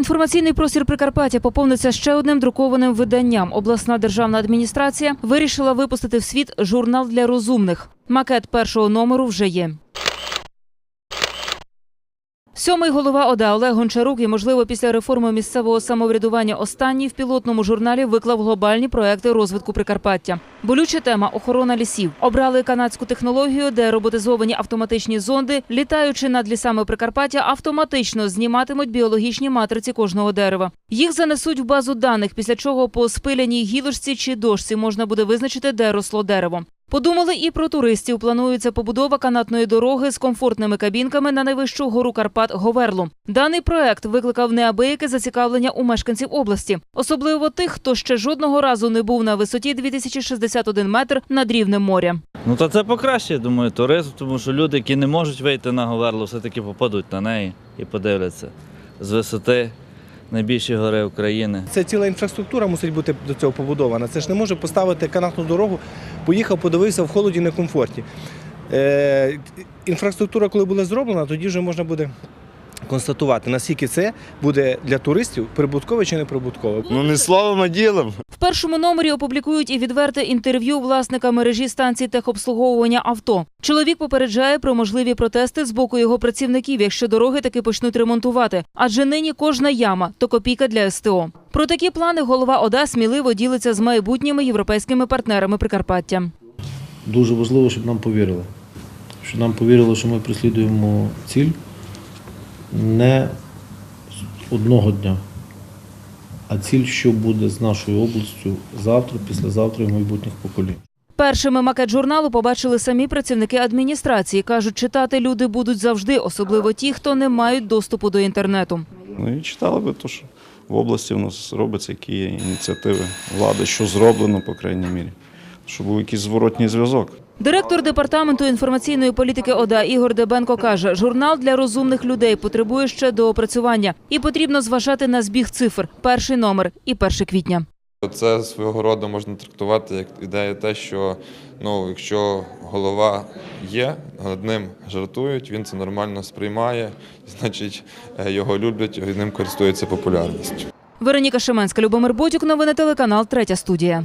Інформаційний простір Прикарпаття поповниться ще одним друкованим виданням. Обласна державна адміністрація вирішила випустити в світ журнал для розумних. Макет першого номеру вже є. Сьомий голова ОДА Олег Гончарук і, можливо, після реформи місцевого самоврядування останній в пілотному журналі виклав глобальні проекти розвитку Прикарпаття. Болюча тема охорона лісів. Обрали канадську технологію, де роботизовані автоматичні зонди, літаючи над лісами Прикарпаття, автоматично зніматимуть біологічні матриці кожного дерева. Їх занесуть в базу даних, після чого по спиляній гілочці чи дошці можна буде визначити, де росло дерево. Подумали і про туристів. Планується побудова канатної дороги з комфортними кабінками на найвищу гору Карпат Говерлу. Даний проект викликав неабияке зацікавлення у мешканців області, особливо тих, хто ще жодного разу не був на висоті 2061 метр над рівнем моря. Ну то це покращує, думаю, туризм, тому що люди, які не можуть вийти на Говерлу, все-таки попадуть на неї і подивляться з висоти найбільшої гори України. Це ціла інфраструктура мусить бути до цього побудована. Це ж не може поставити канатну дорогу, поїхав, подивився в холоді, некомфорті. Е, інфраструктура, коли буде зроблена, тоді вже можна буде констатувати, наскільки це буде для туристів прибуткове чи не прибуткове. Ну не словом, а ділом. В першому номері опублікують і відверте інтерв'ю власника мережі станцій техобслуговування авто. Чоловік попереджає про можливі протести з боку його працівників, якщо дороги таки почнуть ремонтувати. Адже нині кожна яма то копійка для СТО. Про такі плани голова ОДА сміливо ділиться з майбутніми європейськими партнерами Прикарпаття. Дуже важливо, щоб нам повірили. Щоб нам повірили, що ми преслідуємо ціль не з одного дня, а ціль, що буде з нашою областю завтра, післязавтра і в майбутніх поколінь. Першими макет журналу побачили самі працівники адміністрації. кажуть, читати люди будуть завжди, особливо ті, хто не мають доступу до інтернету. Ну і читали би то, що в області у нас робиться, які є ініціативи влади, що зроблено, по крайній мірі, щоб був якийсь зворотній зв'язок. Директор департаменту інформаційної політики ОДА Ігор Дебенко каже, журнал для розумних людей потребує ще доопрацювання і потрібно зважати на збіг цифр. Перший номер і 1 квітня. Це свого роду можна трактувати як ідея те, що ну, якщо голова є, над ним жартують, він це нормально сприймає, значить е, його люблять, і ним користується популярністю. Вероніка Шименська, Любомир Бодюк. Новини телеканал Третя студія.